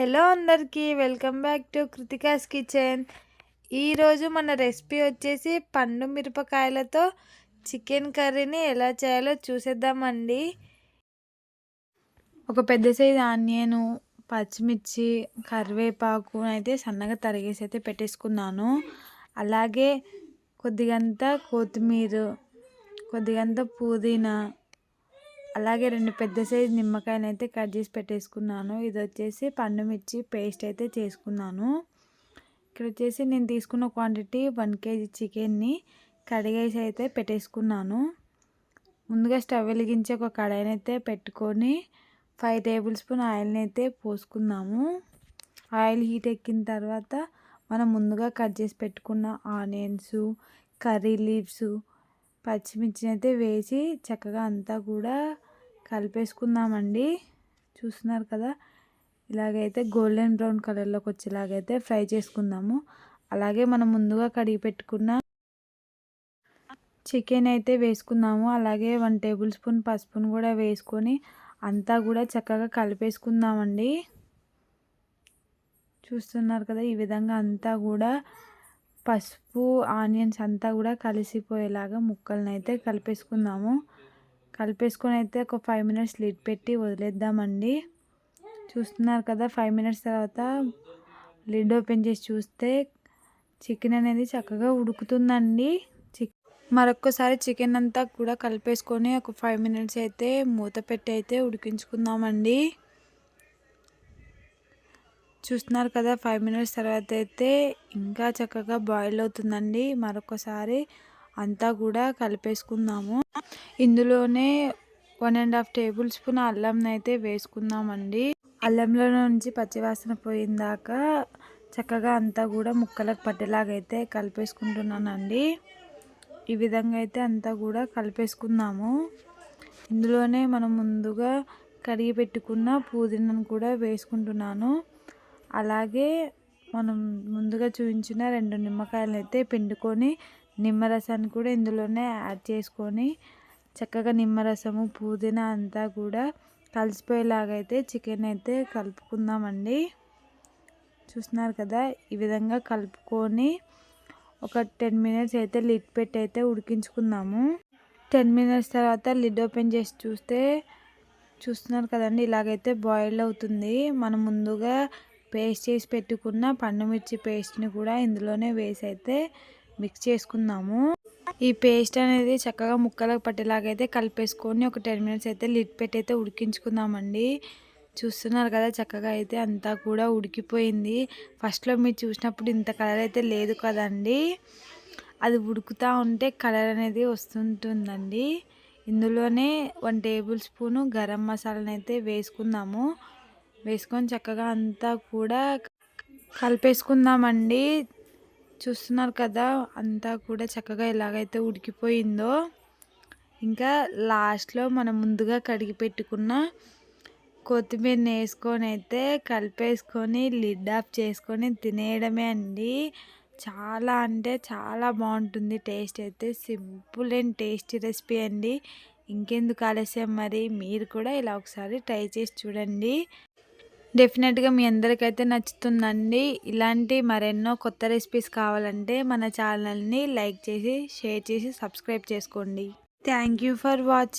Hello అందరికీ welcome back to Krithika's kitchen. ఈరోజు మన రెసిపీ వచ్చేసి పండు మిరపకాయలతో చికెన్ కర్రీని ఎలా చేయాలో చూసేద్దామండి. ఒక పెద్ద సైజు ఆనియను పచ్చిమిర్చి కరివేపాకు అయితే సన్నగా తరిగేసి అయితే పెట్టేసుకున్నాను. అలాగే కొద్దిగంత కొత్తిమీర కొద్దిగంత పుదీనా అలాగే రెండు పెద్ద సైజు నిమ్మకాయలు అయితే కట్ చేసి పెట్టేసుకున్నాను. ఇది వచ్చేసి పండు మిర్చి పేస్ట్ అయితే చేసుకున్నాను. ఇక్కడ వచ్చేసి నేను తీసుకున్న క్వాంటిటీ వన్ కేజీ చికెన్ని కడిగేసి అయితే పెట్టేసుకున్నాను. ముందుగా స్టవ్ వెలిగించి ఒక కడాయిని అయితే పెట్టుకొని ఫైవ్ టేబుల్ స్పూన్ ఆయిల్ని అయితే పోసుకుందాము. ఆయిల్ హీట్ ఎక్కిన తర్వాత మనం ముందుగా కట్ చేసి పెట్టుకున్న ఆనియన్స్ కర్రీ లీవ్స్ పచ్చిమిర్చిని అయితే వేసి చక్కగా అంతా కూడా కలిపేసుకుందామండి. చూస్తున్నారు కదా? ఇలాగైతే గోల్డెన్ బ్రౌన్ కలర్లోకి వచ్చేలాగైతే ఫ్రై చేసుకుందాము. అలాగే మనం ముందుగా కడిగి పెట్టుకున్న చికెన్ అయితే వేసుకున్నాము అలాగే వన్ టేబుల్ స్పూన్ పసుపును కూడా వేసుకొని అంతా కూడా చక్కగా కలిపేసుకుందామండి. చూస్తున్నారు కదా? ఈ విధంగా అంతా కూడా పసుపు ఆనియన్స్ అంతా కూడా కలిసిపోయేలాగా ముక్కలను అయితే కలిపేసుకుందాము. కలిపేసుకొని అయితే ఒక ఫైవ్ మినిట్స్ లిడ్ పెట్టి వదిలేద్దామండి. చూస్తున్నారు కదా ఫైవ్ మినిట్స్ తర్వాత లిడ్ ఓపెన్ చేసి చూస్తే చికెన్ అనేది చక్కగా ఉడుకుతుందండి. చిక్ మరొకసారి చికెన్ అంతా కూడా కలిపేసుకొని ఒక ఫైవ్ మినిట్స్ అయితే మూత పెట్టి అయితే ఉడికించుకుందామండి. చూస్తున్నారు కదా ఫైవ్ మినిట్స్ తర్వాత అయితే ఇంకా చక్కగా బాయిల్ అవుతుందండి. మరొకసారి అంతా కూడా కలిపేసుకుందాము. ఇందులోనే one and half tablespoon అల్లం అయితే వేసుకుందామండి. అల్లంలో నుంచి పచ్చివాసన పోయిందాక చక్కగా అంతా కూడా ముక్కలకు పట్టేలాగైతే కలిపేసుకుంటున్నానండి. ఈ విధంగా అయితే అంతా కూడా కలిపేసుకుందాము. ఇందులోనే మనం ముందుగా కడిగి పెట్టుకున్న పుదీనాను కూడా వేసుకుంటున్నాను. అలాగే మనం ముందుగా చూపించిన రెండు నిమ్మకాయలు అయితే పిండుకొని నిమ్మరసాన్ని కూడా ఇందులోనే యాడ్ చేసుకొని చక్కగా నిమ్మరసము పుదీనా అంతా కూడా కలిసిపోయేలాగైతే చికెన్ అయితే కలుపుకుందామండి. చూస్తున్నారు కదా ఈ విధంగా కలుపుకొని ఒక టెన్ మినిట్స్ అయితే లిడ్ పెట్టి అయితే ఉడికించుకుందాము. టెన్ మినిట్స్ తర్వాత లిడ్ ఓపెన్ చేసి చూస్తే చూస్తున్నారు కదండి ఇలాగైతే బాయిల్ అవుతుంది. మనం ముందుగా పేస్ట్ చేసి పెట్టుకున్న పండుమిర్చి పేస్ట్ని కూడా ఇందులోనే వేసి అయితే మిక్స్ చేసుకుందాము. ఈ పేస్ట్ అనేది చక్కగా ముక్కలకు పట్టేలాగైతే కలిపేసుకొని ఒక టెన్ మినిట్స్ అయితే లిడ్ పెట్టి అయితే ఉడికించుకుందామండి. చూస్తున్నారు కదా చక్కగా అయితే అంతా కూడా ఉడికిపోయింది. ఫస్ట్లో మీరు చూసినప్పుడు ఇంత కలర్ అయితే లేదు కదండి. అది ఉడుకుతూ ఉంటే కలర్ అనేది వస్తుంటుందండి. ఇందులోనే వన్ టేబుల్ స్పూను గరం మసాలానైతే వేసుకుందాము. వేసుకొని చక్కగా అంతా కూడా కలిపేసుకుందామండి. చూస్తున్నారు కదా అంతా కూడా చక్కగా ఎలాగైతే ఉడికిపోయిందో. ఇంకా లాస్ట్లో మనం ముందుగా కడిగి పెట్టుకున్న కొత్తిమీరని వేసుకొని అయితే కలిపేసుకొని లిడ్ ఆఫ్ చేసుకొని తినేయడమే అండి. చాలా అంటే చాలా బాగుంటుంది. టేస్ట్ అయితే సింపుల్ అండ్ టేస్టీ రెసిపీ అండి. ఇంకెందుకు ఆలస్యం మరి? మీరు కూడా ఇలా ఒకసారి ట్రై చేసి చూడండి. డెఫినెట్గా మీ అందరికైతే నచ్చుతుందండి. ఇలాంటి మరెన్నో కొత్త రెసిపీస్ కావాలంటే మన ఛానల్ని లైక్ చేసి షేర్ చేసి సబ్స్క్రైబ్ చేసుకోండి. Thank you for watching